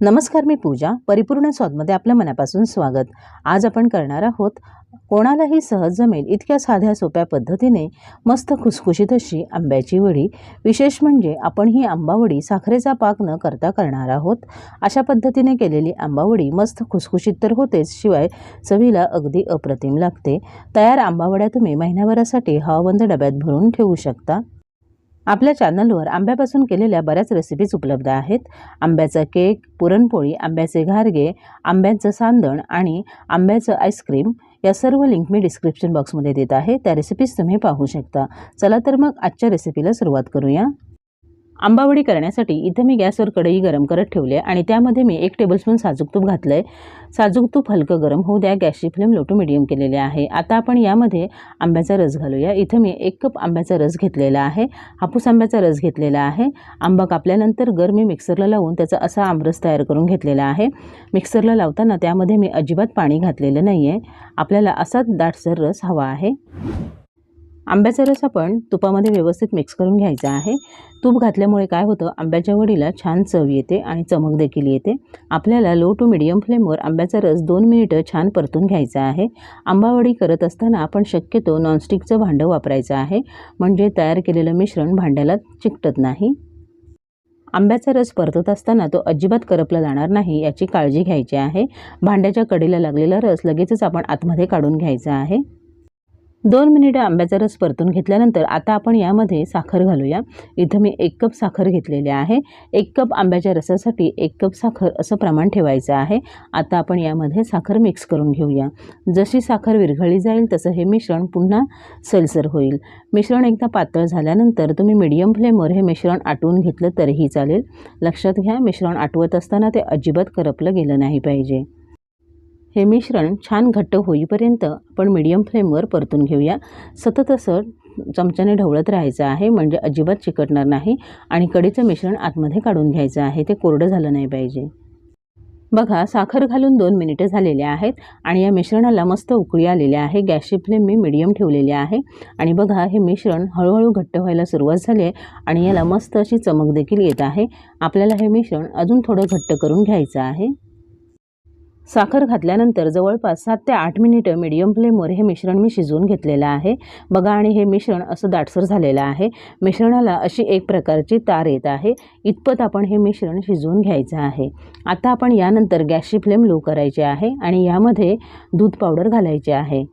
नमस्कार मी पूजा. परिपूर्ण स्वादमध्ये आपल्या मनापासून स्वागत. आज आपण करणार आहोत कोणालाही सहज जमेल इतक्या साध्या सोप्या पद्धतीने मस्त खुसखुशीत अशी आंब्याची वडी. विशेष म्हणजे आपण ही आंबावडी साखरेचा पाक न करता करणार आहोत. अशा पद्धतीने केलेली आंबावडी मस्त खुसखुशीत तर होतेच शिवाय चवीला अगदी अप्रतिम लागते. तयार आंबावड्या तुम्ही महिन्याभरासाठी हवाबंद डब्यात भरून ठेवू शकता. आपल्या चॅनलवर आंब्यापासून केलेल्या बऱ्याच रेसिपीज उपलब्ध आहेत. आंब्याचा केक पुरणपोळी आंब्याचे घारगे आंब्याचं सांदण आणि आंब्याचं आईस्क्रीम या सर्व लिंक मी डिस्क्रिप्शन बॉक्समध्ये देत आहे. त्या रेसिपीज तुम्ही पाहू शकता. चला तर मग आजच्या रेसिपीला सुरुवात करूया. आंबावडी करण्यासाठी इथं मी गॅसवर कढई गरम करत ठेवली आहे आणि त्यामध्ये मी एक टेबलस्पून साजूक तूप घातलं आहे साजूक तूप हलकं गरम होऊ द्या गॅसची फ्लेम लो टू मिडियम केलेली आहे. आता आपण यामध्ये आंब्याचा रस घालूया. इथं मी एक कप आंब्याचा रस घेतलेला आहे. हापूस आंब्याचा रस घेतलेला आहे. आंबा कापल्यानंतर गर मी मिक्सरला लावून त्याचा असा आमरस तयार करून घेतलेला आहे. मिक्सरला लावताना त्यामध्ये मी अजिबात पाणी घातलेलं नाही आहे आपल्याला असाच दाटसर रस हवा आहे. आंब्याचा रस आपण तुपामध्ये व्यवस्थित मिक्स करून घ्यायचा आहे. तूप घातल्यामुळे काय होतं आंब्याच्या वडीला छान चव येते आणि चमक देखील येते. आपल्याला लो टू मिडियम फ्लेमवर आंब्याचा रस दोन मिनिटं छान परतून घ्यायचा आहे. आंबावडी करत असताना आपण शक्यतो नॉनस्टिकचं भांडं वापरायचं आहे. म्हणजे तयार केलेलं मिश्रण भांड्याला चिकटत नाही. आंब्याचा रस परतत असताना तो अजिबात करपला जाणार नाही याची काळजी घ्यायची आहे. भांड्याच्या कडेला लागलेला रस लगेचच आपण आतमध्ये काढून घ्यायचा आहे. दोन मिनिटं आंब्याचा रस परतून घेतल्यानंतर आता आपण यामध्ये साखर घालूया. इथं मी एक कप साखर घेतलेली आहे. एक कप आंब्याच्या रसासाठी एक कप साखर असं प्रमाण ठेवायचं आहे. आता आपण यामध्ये साखर मिक्स करून घेऊया. जशी साखर विरघळली जाईल तसं हे मिश्रण पुन्हा सलसर होईल. मिश्रण एकदा पातळ झाल्यानंतर तुम्ही मीडियम फ्लेमवर हे मिश्रण आटवून घेतलं तरीही चालेल. लक्षात घ्या मिश्रण आटवत असताना ते अजिबात करपलं गेलं नाही पाहिजे. हे मिश्रण छान घट्ट होईपर्यंत आपण मीडियम फ्लेमवर परतून घेऊया. सतत असं चमच्याने ढवळत राहायचं आहे म्हणजे अजिबात चिकटणार नाही आणि कडीचं मिश्रण आतमध्ये काढून घ्यायचं आहे. ते कोरडं झालं नाही पाहिजे. बघा साखर घालून दोन मिनिटं झालेले आहेत आणि या मिश्रणाला मस्त उकळी आलेली आहे. गॅसची फ्लेम मी मिडियम ठेवलेली आहे. आणि बघा हे मिश्रण हळूहळू घट्ट व्हायला सुरुवात झाली आहे आणि याला मस्त अशी चमक देखील येत आहे. आपल्याला हे मिश्रण अजून थोडं घट्ट करून घ्यायचं आहे. साखर घातल्यानंतर जवळपास सात ते आठ मिनिटं मिडियम फ्लेमवर हे मिश्रण मी शिजवून घेतलेलं आहे. बघा आणि हे मिश्रण असं दाटसर झालेलं आहे. मिश्रणाला अशी एक प्रकारची तार येत आहे. इतपत आपण हे मिश्रण शिजवून घ्यायचं आहे. आता आपण यानंतर गॅसची फ्लेम लो करायची आहे आणि यामध्ये दूध पावडर घालायची आहे.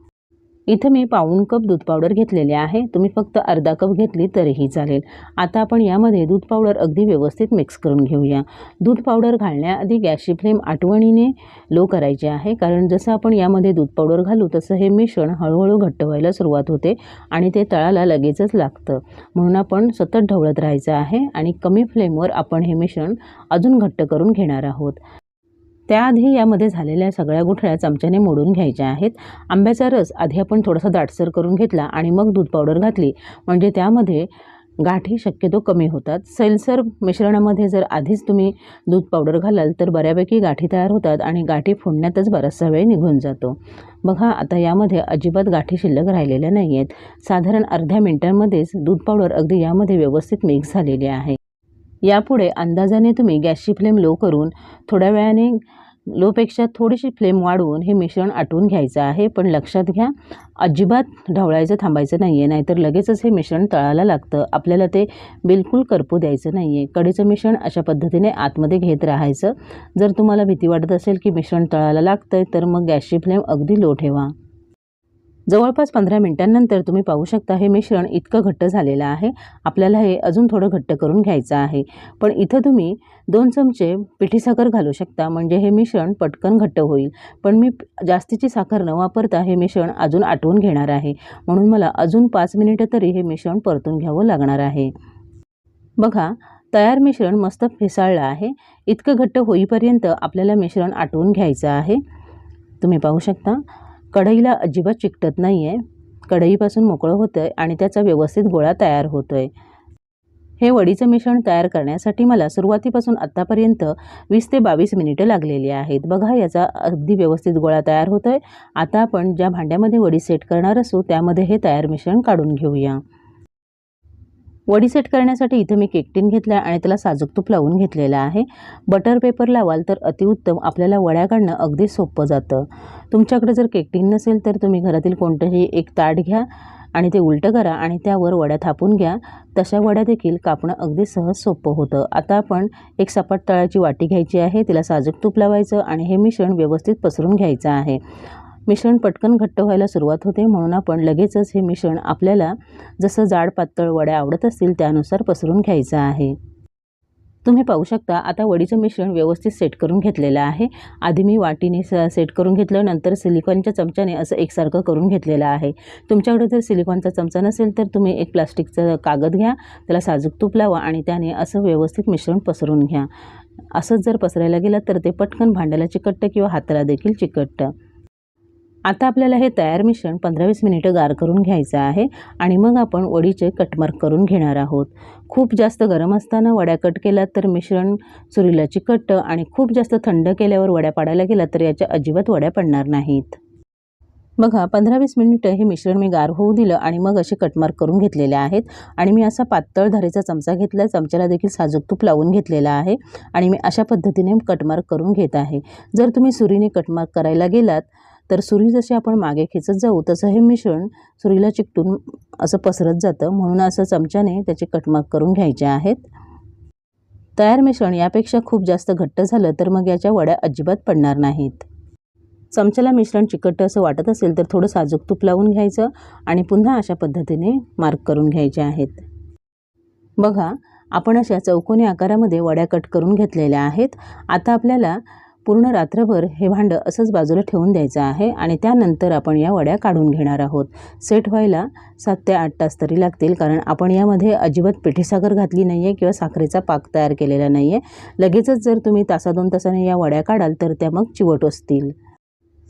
इथं मी पाऊण कप दूध पावडर घेतलेले आहे. तुम्ही फक्त अर्धा कप घेतली तरीही चालेल. आता आपण यामध्ये दूध पावडर अगदी व्यवस्थित मिक्स करून घेऊया. दूध पावडर घालण्याआधी गॅसची फ्लेम आठवणीने लो करायची आहे. कारण जसं आपण यामध्ये दूध पावडर घालू तसं हे मिश्रण हळूहळू घट्ट व्हायला सुरुवात होते आणि ते तळाला लगेचच लागतं. म्हणून आपण सतत ढवळत राहायचं आहे आणि कमी फ्लेमवर आपण हे मिश्रण अजून घट्ट करून घेणार आहोत. त्याआधी यामध्ये झालेल्या सगळ्या गुठळ्या चमच्याने मोडून घ्यायच्या आहेत. आंब्याचा रस आधी आपण थोडासा दाटसर करून घेतला आणि मग दूध पावडर घातली. म्हणजे त्यामध्ये गाठी शक्यतो कमी होतात. सैलसर मिश्रणामध्ये जर आधीच तुम्ही दूध पावडर घालाल तर बऱ्यापैकी गाठी तयार होतात आणि गाठी फोडण्यातच बराचसा वेळ निघून जातो. बघा आता यामध्ये अजिबात गाठी शिल्लक राहिलेल्या नाही आहेत साधारण अर्ध्या मिनटांमध्येच दूध पावडर अगदी यामध्ये व्यवस्थित मिक्स झालेली आहे. यापुढे अंदाजाने तुम्ही गॅसची फ्लेम लो करून थोड्या वेळाने लोपेक्षा थोडीशी फ्लेम वाढवून हे मिश्रण आटवून घ्यायचं आहे. पण लक्षात घ्या अजिबात ढवळायचं थांबायचं नाही आहे नाहीतर लगेचच हे मिश्रण तळायला लागतं. आपल्याला ते बिलकुल करपू द्यायचं नाही आहे कडीचं मिश्रण अशा पद्धतीने आतमध्ये घेत राहायचं. जर तुम्हाला भीती वाटत असेल की मिश्रण तळायला लागतं आहे तर मग गॅसची फ्लेम अगदी लो ठेवा. जवळपास पंधरा मिनटांनंतर तुम्ही पाहू शकता हे मिश्रण इतकं घट्ट झालेलं आहे. आपल्याला हे अजून थोडं घट्ट करून घ्यायचं आहे. पण इथं तुम्ही दोन चमचे पिठी साखर घालू शकता म्हणजे हे मिश्रण पटकन घट्ट होईल. पण मी जास्तीची साखर न वापरता हे मिश्रण अजून आटवून घेणार आहे. म्हणून मला अजून पाच मिनिटं तरी हे मिश्रण परतून घ्यावं लागणार आहे. बघा तयार मिश्रण मस्त फेसाळलं आहे. इतकं घट्ट होईपर्यंत आपल्याला मिश्रण आटवून घ्यायचं आहे. तुम्ही पाहू शकता. कढईला अजिबात चिकटत नाही आहे कढईपासून मोकळं होतं आहे आणि त्याचा व्यवस्थित गोळा तयार होतो आहे हे वडीचं मिश्रण तयार करण्यासाठी मला सुरुवातीपासून आत्तापर्यंत वीस ते बावीस मिनिटं लागलेली आहेत. बघा याचा अगदी व्यवस्थित गोळा तयार होतो आहे आता आपण ज्या भांड्यामध्ये वडी सेट करणार असू त्यामध्ये हे तयार मिश्रण काढून घेऊया. वडी सेट करण्यासाठी इथे मी केकटीन घेतला आणि त्याला साजूक तूप लावून घेतलेला आहे. बटर पेपर लावाल तर अतिउत्तम आपल्याला वड्या काढणं अगदी सोपं जातं. तुमच्याकडे जर केकटीन नसेल तर तुम्ही घरातील कोणतंही एक ताट घ्या आणि ते उलटं करा आणि त्यावर वड्या थापून घ्या. तशा वड्या देखील कापणं अगदी सहज सोपं होतं. आता आपण एक सपाट तळाची वाटी घ्यायची आहे. तिला साजूक तूप लावायचं आणि हे मिश्रण व्यवस्थित पसरून घ्यायचं आहे. मिश्रण पटकन घट्ट व्हायला सुरुवात होते. म्हणून आपण लगेचच हे मिश्रण आपल्याला जसं जाड पातळ वड्या आवडत असतील त्यानुसार पसरून घ्यायचं आहे. तुम्ही पाहू शकता आता वडीचं मिश्रण व्यवस्थित सेट करून घेतलेलं आहे. आधी मी वाटीने स सेट करून घेतलं नंतर सिलिकॉनच्या चमच्याने असं एकसारखं करून घेतलेलं आहे. तुमच्याकडे जर सिलिकॉनचा चमचा नसेल तर तुम्ही एक प्लास्टिकचं कागद घ्या त्याला साजूक तूप लावा आणि त्याने असं व्यवस्थित मिश्रण पसरून घ्या. असंच जर पसरायला गेलं तर ते पटकन भांड्याला चिकटतं किंवा हाताला देखील चिकटतं. आता आपल्याला हे तयार मिश्रण पंधरा वीस मिनिटं गार करून घ्यायचं आहे आणि मग आपण वडीचे कटमार्क करून घेणार आहोत. खूप जास्त गरम असताना वड्या कट केल्या तर मिश्रण चुरीला चिकटतं आणि खूप जास्त थंड केल्यावर वड्या पाडायला गेला तर याच्या अजिबात वड्या पडणार नाहीत. बघा पंधरा वीस मिनिटं हे मिश्रण मी गार होऊ दिलं आणि मग असे कटमार्क करून घेतलेले आहेत आणि मी असा पातळ धारेचा चमचा घेतला चमच्याला देखील साजूक तूप लावून घेतलेला आहे आणि मी अशा पद्धतीने कटमार्क करून घेत आहे. जर तुम्ही सुरीने कटमार्क करायला गेलात तर सुरी जशी आपण मागे खेचत जाऊ तसं हे मिश्रण सुरीला चिकटून असं पसरत जातं. म्हणून असं चमच्याने त्याचे कटमाग करून घ्यायचे आहेत. तयार मिश्रण यापेक्षा खूप जास्त घट्ट झालं तर मग याच्या वड्या अजिबात पडणार नाहीत. चमच्याला मिश्रण चिकटं असं वाटत असेल तर थोडं साजूक तूप लावून घ्यायचं आणि पुन्हा अशा पद्धतीने मार्क करून घ्यायचे आहेत. बघा आपण अशा चौकोनी आकारामध्ये वड्या कट करून घेतलेल्या आहेत. आता आपल्याला पूर्ण रात्रभर हे भांडं असंच बाजूला ठेवून द्यायचं आहे आणि त्यानंतर आपण या वड्या काढून घेणार आहोत. सेट व्हायला सात ते आठ तास तरी लागतील कारण आपण यामध्ये अजिबात पिठीसाखर घातली नाही आहे किंवा साखरेचा पाक तयार केलेला नाही आहे लगेचच जर तुम्ही तासा दोन तासाने या वड्या काढाल तर त्या मग चिवट असतील.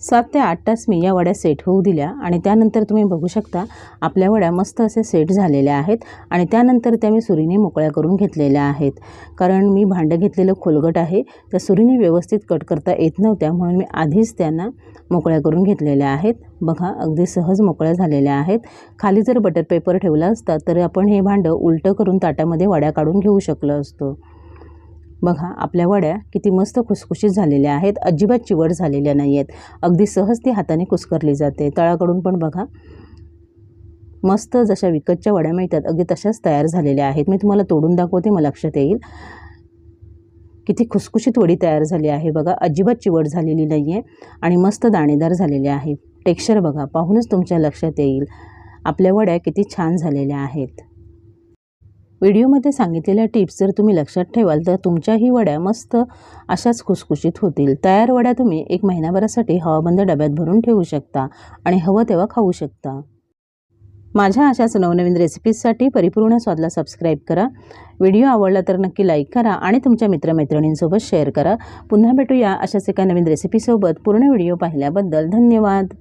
सात ते आठ तास मी या वड्या सेट होऊ दिल्या आणि त्यानंतर तुम्ही बघू शकता आपल्या वड्या मस्त असे सेट झालेल्या आहेत आणि त्यानंतर त्या मी सुरीने मोकळ्या करून घेतलेल्या आहेत. कारण मी भांडं घेतलेलं खोलगट आहे त्या सुरीने व्यवस्थित कट करता येत नव्हत्या म्हणून मी आधीच त्यांना मोकळ्या करून घेतलेल्या आहेत. बघा अगदी सहज मोकळ्या झालेल्या आहेत. खाली जर बटर पेपर ठेवला असता तर आपण हे भांडं उलटं करून ताटामध्ये वड्या काढून घेऊ शकलो असतो. बघा आपल्या वड्या किती मस्त खुसखुशीत झालेल्या आहेत. अजिबात चिवट झालेल्या नाही आहेत अगदी सहज ती हाताने कुस्करली जाते. तळाकडून पण बघा मस्त जशा विकतच्या वड्या मिळतात अगदी तशाच तयार झालेल्या आहेत. मी तुम्हाला तोडून दाखवते मला लक्षात येईल. किती खुसखुशीत वडी तयार झाली आहे बघा. अजिबात चिवट झालेली नाही आहे आणि मस्त दाणेदार झालेले आहे. टेक्स्चर बघा पाहूनच तुमच्या लक्षात येईल. आपल्या वड्या किती छान झालेल्या आहेत. व्हिडिओमध्ये सांगितलेल्या टिप्स जर तुम्ही लक्षात ठेवाल तर तुमच्याही वड्या मस्त अशाच खुसखुशीत होतील. तयार वड्या तुम्ही एक महिन्याभरासाठी हवाबंद डब्यात भरून ठेवू शकता आणि हवं तेव्हा खाऊ शकता. माझ्या अशाच नवनवीन रेसिपीजसाठी परिपूर्ण स्वादला सबस्क्राईब करा. व्हिडिओ आवडला तर नक्की लाईक करा आणि तुमच्या मित्रमैत्रिणींसोबत शेअर करा. पुन्हा भेटूया अशाच एका नवीन रेसिपीसोबत. पूर्ण व्हिडिओ पाहिल्याबद्दल धन्यवाद.